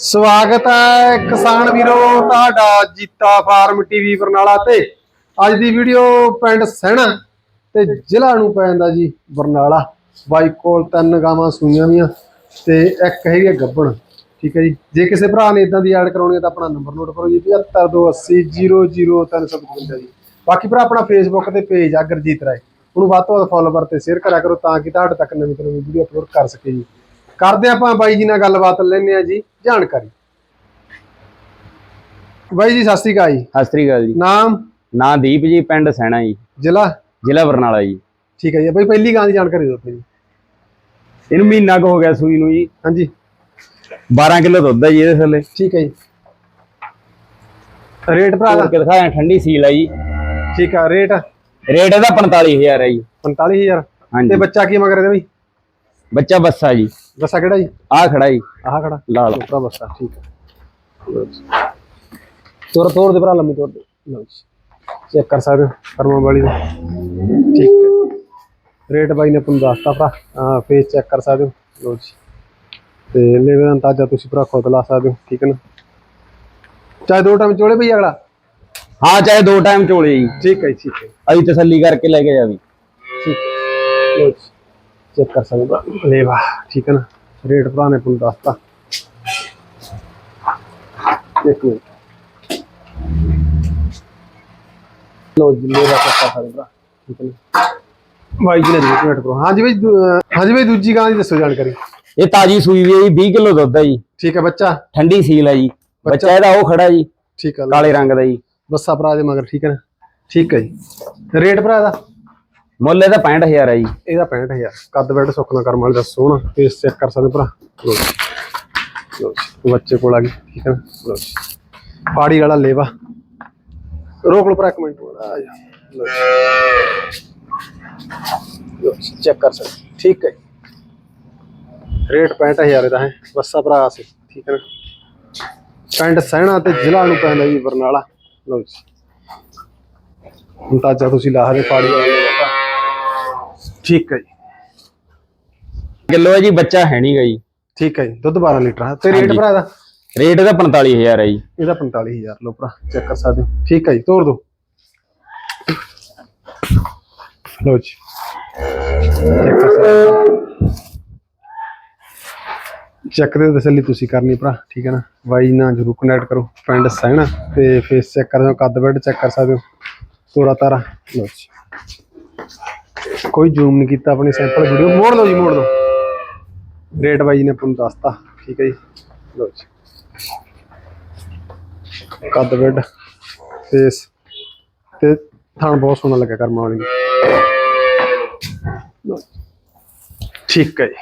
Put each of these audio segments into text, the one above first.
ਸਵਾਗਤ ਹੈ ਕਿਸਾਨ ਵੀਰੋ, ਤੁਹਾਡਾ ਜੀਤਾ ਫਾਰਮ ਟੀਵੀ ਬਰਨਾਲਾ ਤੇ। ਅੱਜ ਦੀ ਵੀਡੀਓ ਪਿੰਡ ਸਹਿਣਾ ਤੇ ਜ਼ਿਲ੍ਹਾ ਨੂੰ ਪੈਂਦਾ ਜੀ ਬਰਨਾਲਾ। ਬਾਈ ਕੋਲ ਤਿੰਨ ਗਾਵਾਂ ਸੂਈਆਂ ਵੀਆਂ ਤੇ ਇੱਕ ਹੈਗੀ ਹੈ ਗੱਬਣ। ਠੀਕ ਹੈ ਜੀ। ਜੇ ਕਿਸੇ ਭਰਾ ਨੇ ਇਦਾਂ ਦੀ ਐਡ ਕਰਾਉਣੀ ਹੈ ਤਾਂ ਆਪਣਾ ਨੰਬਰ ਨੋਟ ਕਰੋ ਜੀ 7528000355 ਜੀ। ਬਾਕੀ ਭਰਾ, ਆਪਣਾ ਫੇਸਬੁੱਕ ਤੇ ਪੇਜ ਆ ਗੁਰਜੀਤ ਰਾਏ। ਉਹਨੂੰ ਵੱਧ ਤੋਂ ਵੱਧ ਫੋਲੋਵਰ ਤੇ ਸ਼ੇਅਰ ਕਰਿਆ ਕਰੋ ਤਾਂ ਕਿ ਤੁਹਾਡੇ ਤੱਕ ਨਵੀਂ ਤੋਂ ਨਵੀਂ ਵੀਡੀਓ ਅਪਲੋਡ ਕਰ ਸਕੇ ਜੀ। ਕਰਦੇ ਆਪਾਂ ਬਾਈ ਜੀ ਨਾਲ ਗੱਲਬਾਤ ਲੈਣੇ ਆ ਜੀ ਜਾਣਕਾਰੀ। ਬਾਈ ਜੀ ਸਤਿ ਸ਼੍ਰੀ ਅਕਾਲ ਜੀ। ਸਤਿ ਸ੍ਰੀ ਅਕਾਲ ਜੀ। ਨਾਮ? ਨਾਂ ਦੀਪ ਜੀ ਪਿੰਡ ਸੈਣਾ ਜੀ। ਜ਼ਿਲ੍ਹਾ? ਜ਼ਿਲ੍ਹਾ ਬਰਨਾਲਾ ਜੀ। ਠੀਕ ਹੈ ਜੀ ਬਾਈ ਪਹਿਲੀ ਗਾਂ ਦੀ ਜਾਣਕਾਰੀ ਦਿਓ ਆਪਣੀ। ਜੀ ਇਹਨੂੰ ਮਹੀਨਾ ਕੁ ਹੋ ਗਿਆ ਸੂਈ ਨੂੰ ਜੀ। ਹਾਂਜੀ। 12 ਕਿਲੋ ਦੁੱਧ ਹੈ ਜੀ ਇਹਦੇ ਥੱਲੇ। ਠੀਕ ਹੈ ਜੀ। ਰੇਟ ਭਰਾ ਦਾ? ਕੇ ਦਿਖਾਇਆ ਠੰਡੀ ਸੀਲ ਹੈ ਜੀ। ਠੀਕ ਆ ਰੇਟ? ਰੇਟ ਇਹਦਾ 45000 ਹੈ ਜੀ। 45000 ਤੇ ਹਾਂਜੀ। ਬੱਚਾ ਕੀ ਮਗਰ ਇਹਦੇ ਬਈ? ਬੱਚਾ ਬੱਸਾ ਜੀ। ਬੱਸਾ ਕਿਹੜਾ ਜੀ? ਆਹ ਖੜਾ ਜੀ। ਆਹ ਖੜਾ। ਲਾਲ ਛੋਟਾ ਬੱਸਾ ਠੀਕ ਹੈ ਤੋਰ ਤੋਰ ਦੇ ਭਰਾ ਲੰਮੀ ਤੋਰ ਦੇ। ਲਓ ਜੀ। ਚੈੱਕ ਕਰ ਸਕਦੇ ਹੋ ਕਰਮਾਂ ਵਾਲੀ ਦਾ। ਠੀਕ ਹੈ ਰੇਟ ਬਾਈ ਨੇ ਤੁਹਾਨੂੰ ਦੱਸਤਾ ਭਰਾ। ਹਾਂ ਫੇਸ ਚੈੱਕ ਕਰ ਸਕਦੇ ਹੋ। ਲਓ ਜੀ। ਤੇ ਲੈਵੇ ਦਾ ਅੰਦਾਜ਼ਾ ਤੁਸੀਂ ਭਰਾ ਖੁਦ ਲਾ ਸਕਦੇ ਹੋ ਠੀਕ ਹੈ ਨਾ? ਚਾਹੇ ਦੋ ਟਾਈਮ ਚੋਲੇ ਭਈ ਅਗਲਾ। ਹਾਂ ਚਾਹੇ ਦੋ ਟਾਈਮ ਚੋਲੇ ਜੀ। ਠੀਕ ਹੈ ਠੀਕ ਹੈ ਅਸੀਂ ਤਸੱਲੀ ਕਰਕੇ ਲੈ ਕੇ ਜਾਵੀ। ਠੀਕ। ਲਓ ਜੀ। ਚੈੱਕ ਕਰ ਸਕਦੇ। ਹੋ ਲੈ ਵਾਹ ਠੀਕ ਹੈ ਨਾ? ਰੇਟ ਭਰਾ ਨੇ ਤੁਹਾਨੂੰ ਦੱਸਤਾ। ਇੱਕ ਮਿੰਟ। ਲੋ ਜੀ ਮੇਰਾ ਪੱਕਾ ਸਾਰੇ ਭਰਾ ਠੀਕ ਹੈ ਬਾਈ ਜੀ ਨੇ ਜੀ ਮਿੰਟ ਕਰੋ ਹਾਂਜੀ ਬਾਈ ਹਾਂਜੀ ਬਾਈ ਦੂਜੀ ਗਾਂ ਦੀ ਦੱਸੋ ਜਾਣਕਾਰੀ। ਇਹ ਤਾਜੀ ਸੂਈ ਵੀ ਹੈ ਜੀ 20 ਕਿਲੋ ਦੁੱਧ ਹੈ ਜੀ। ਠੀਕ ਹੈ ਬੱਚਾ? ਠੰਡੀ ਸੀਲ ਹੈ ਜੀ। ਬੱਚਾ- ਇਹਦਾ ਉਹ ਖੜਾ ਜੀ। ਠੀਕ ਹੈ। ਕਾਲੇ ਰੰਗ ਦਾ ਜੀ। ਬੱਸਾ ਭਰਾ ਦੇ ਮਗਰ ਠੀਕ ਹੈ ਠੀਕ ਹੈ ਜੀ। ਰੇਟ ਭਰਾ ਦਾ? ਮੁੱਲ ਇਹਦਾ 65000 ਹੈ ਜੀ। ਇਹਦਾ 65000 ਕੱਦ ਬੈਠ ਸੁੱਕਣਾ ਕਰਮ ਵਾਲੇ ਦਾ ਸੋਹਣਾ ਫੇਸ ਚੈੱਕ ਕਰ ਸਕਦੇ ਭਰਾ। ਲੋ ਜੀ। ਲੋ ਜੀ। ਬੱਚੇ ਕੋਲ ਆ ਗਈ ਠੀਕ ਹੈ ਲੋ ਜੀ। ਪਾੜੀ ਵਾਲਾ ਲੇਵਾ। ਰੋਕ ਲੋ ਭਰਾ ਇੱਕ ਮਿੰਟ। ਆ ਜਾ। ਲੋ ਜੀ। ਚੈੱਕ ਕਰ ਸਕਦੇ। ਠੀਕ ਹੈ ਰੇਟ 65000 ਇਹਦਾ ਹੈ। ਬੱਸਾ ਭਰਾ ਸੀ, ਠੀਕ ਹੈ ਨਾ? ਪਿੰਡ ਸਹਿਣਾ ਤੇ ਜ਼ਿਲ੍ਹਾ ਨੂੰ ਪੈਂਦਾ ਜੀ, ਬਰਨਾਲਾ। ਲੋ ਜੀ। ਅੰਤਾਜਾ ਤੁਸੀਂ ਲਾ ਹਰੇ ਪਾੜੀ ਵਾਲੇ। ਠੀਕ ਹੈ ਜੀ। ਕਿਲੋ ਹੈ ਜੀ ਬੱਚਾ ਹੈ ਨਹੀਂਗਾ ਜੀ। ਠੀਕ ਹੈ ਜੀ ਦੁੱਧ 12 ਲੀਟਰ ਹੈ। ਤੇ ਰੇਟ ਹਾਂਜੀ। ਭਰਾ ਦਾ? ਰੇਟ ਇਹਦਾ 45000 ਹੈ ਜੀ। ਇਹਦਾ 45000 ਲੋ ਭਰਾ ਚੈੱਕ ਕਰ ਸਕਦੇ ਹੋ। ਠੀਕ ਹੈ ਜੀ ਤੋੜ ਦੋ। ਲੋ ਜੀ। ਚੈੱਕ ਕਰ ਸਕਦੇ ਚੈੱਕ ਦੇ ਤਸੱਲੀ ਤੁਸੀਂ ਕਰਨੀ ਭਰਾ ਠੀਕ ਹੈ ਨਾ? ਬਾਈ ਨਾਲ ਜਰੂਰ ਕਨੈਕਟ ਕਰੋ ਪਿੰਡ ਸਹਿਣਾ। ਤੇ ਫੇਸ ਚੈੱਕ ਕਰ ਸਕਦੇ ਹੋ ਕੱਦ ਬੈਡ ਚੈੱਕ ਕਰ ਸਕਦੇ ਹੋ। ਤੋੜਾ ਤਾਰਾ ਲੋ ਜੀ। ਕੋਈ ਜ਼ੂਮ ਨਹੀਂ ਕੀਤਾ ਆਪਣੀ ਸੈਂਪਲ ਵੀਡੀਓ ਮੋੜ ਲਓ ਜੀ ਮੋੜ ਲਓ। ਰੇਟ ਬਾਈ ਨੇ ਤੁਹਾਨੂੰ ਦੱਸਤਾ ਠੀਕ ਹੈ ਜੀ। ਲੋ ਜੀ। ਕੱਦ ਬੈਡ ਫੇਸ ਤੇ ਥਣ ਬਹੁਤ ਸੋਹਣਾ ਲੱਗਾ ਕਰਮਾਂ ਵਾਲੀ। ਲਓ। ਠੀਕ ਹੈ ਜੀ।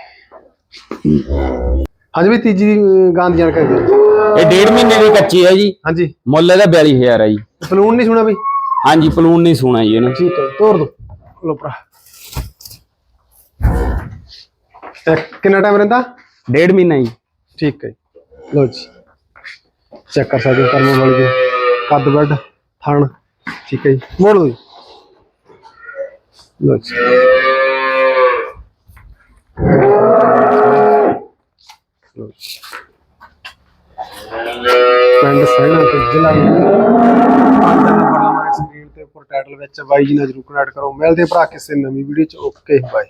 ਹਾਂਜੀ ਵੀ ਤੀਜੀ ਗਾਂ ਦੀ ਜਾਣਕਾਰੀ ਦਿਓ। ਇਹ ਡੇਢ ਮਹੀਨੇ ਦੀ ਕੱਚੀ ਹੈ ਜੀ। ਹਾਂਜੀ। ਮੁੱਲ ਇਹਦਾ 42000 ਹੈ ਜੀ। ਸਲੂਨ ਨਹੀਂ ਸੁਣਾ ਬਈ? ਹਾਂਜੀ ਪਲੂਨ ਨਹੀਂ ਸੋਣਾ ਜੀ ਇਹਨੂੰ। ਠੀਕ ਹੈ ਤੋੜ ਦੋ। ਲੋ ਭਰਾ। ਇਹ ਕਿੰਨਾ ਟਾਈਮ ਰਹਿੰਦਾ? ਡੇਢ ਮਹੀਨਾ ਜੀ। ਠੀਕ ਹੈ ਜੀ। ਲਓ ਜੀ। ਚੈੱਕ ਕਰ ਸਕਦੇ ਹੋ ਕਰਮਾਂ ਵਾਲੀ ਦੇ ਕੱਦ ਬੈਡ ਥਣ। ਠੀਕ ਹੈ ਜੀ। ਮੋੜ ਲਓ ਜੀ। ਲਓ ਜੀ। ਲਓ ਜੀ। ਪਿੰਡ ਸਹਿਣਾ ਤੇ ਜ਼ਿਲ੍ਹਾ ਸਕਰੀਨ ਤੇ ਉੱਪਰ ਟਾਈਟਲ ਵਿੱਚ ਬਾਈ ਜੀ ਨਾਲ ਜਰੂਰ ਕਨੈਕਟ ਕਰੋ। ਮਿਲਦੇ ਭਰਾ ਕਿਸੇ ਨਵੀਂ ਵੀਡੀਓ ਚ। Okay bye